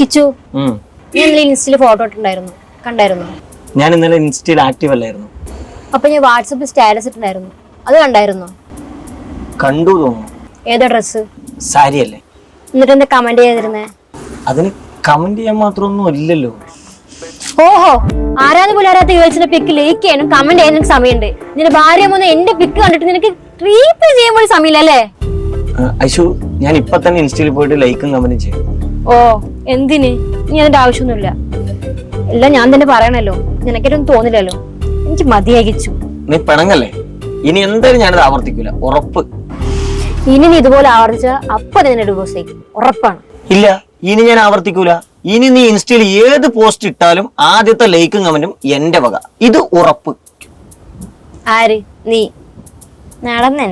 കിച്ചു ഞാൻ ഇന്നലെ ഇൻസ്റ്റയിൽ ഫോട്ടോ ഇട്ടുണ്ടായിരുന്നു കണ്ടായിരുന്നു? ഞാൻ ഇന്നലെ ഇൻസ്റ്റയിൽ ആക്റ്റീവ് അല്ലായിരുന്നു. അപ്പൊ ഞാൻ വാട്സപ്പിൽ സ്റ്റാറ്റസ് ഇട്ടുണ്ടായിരുന്നു അത് കണ്ടായിരുന്നു? കണ്ടു തോന്നുന്നു. ഏതാ ഡ്രസ്സ് സാരി അല്ലേ? എന്നിട്ട് എന്താ കമന്റ് ചെയ്തിരുന്നേ? അതിന് കമന്റ് ചെയ്യാൻ മാത്രമൊന്നും ഇല്ലല്ലോ. ഓഹോ ആരാന്ന് പോലും അറിയാത്ത യുവച്ചിന്റെ പിക്ക് ലൈക്ക് ചെയ്യാനും കമന്റ് ചെയ്യാനും സമയമുണ്ട്. നിന്റെ ഭാര്യ മൂന്ന് എന്റെ പിക്ക് കണ്ടിട്ട് നിനക്ക് റീപ്ലൈ ചെയ്യാൻ പോലും സമയമില്ല അല്ലേ? ഐഷു ഞാൻ ഇപ്പൊ തന്നെ ഇൻസ്റ്റയിൽ പോയിട്ട് ലൈക്കും കമന്റും ചെയ്യും ഓ എന്തിന്? ഇനി അതിന്റെ ആവശ്യമൊന്നുമില്ല. എല്ലാം ഞാൻ തന്നെ പറയണല്ലോ. നിനക്കൊന്നും തോന്നില്ലല്ലോ. എനിക്ക് മതിയാകിച്ചു നീ പിണങ്ങല്ലേ? ഇനി എന്തായാലും ഞാനത് ആവർത്തിക്കൂല. ഉറപ്പ്. ഇനി നീ ഇതുപോലെ ആവർത്തിച്ച അപ്പൊ നിന്നെ ഡിവോഴ്സ് ചെയ്യും ഉറപ്പാണ്. ഇല്ല ഇനി ഞാൻ ആവർത്തിക്കൂല. ഇനി നീ ഇൻസ്റ്റയിൽ ഏത് പോസ്റ്റ് ഇട്ടാലും ആദ്യത്തെ ലൈക്കും കമന്റും എന്റെ വക. ഇത് ഉറപ്പ്. ആര്? നീ? നടന്നെ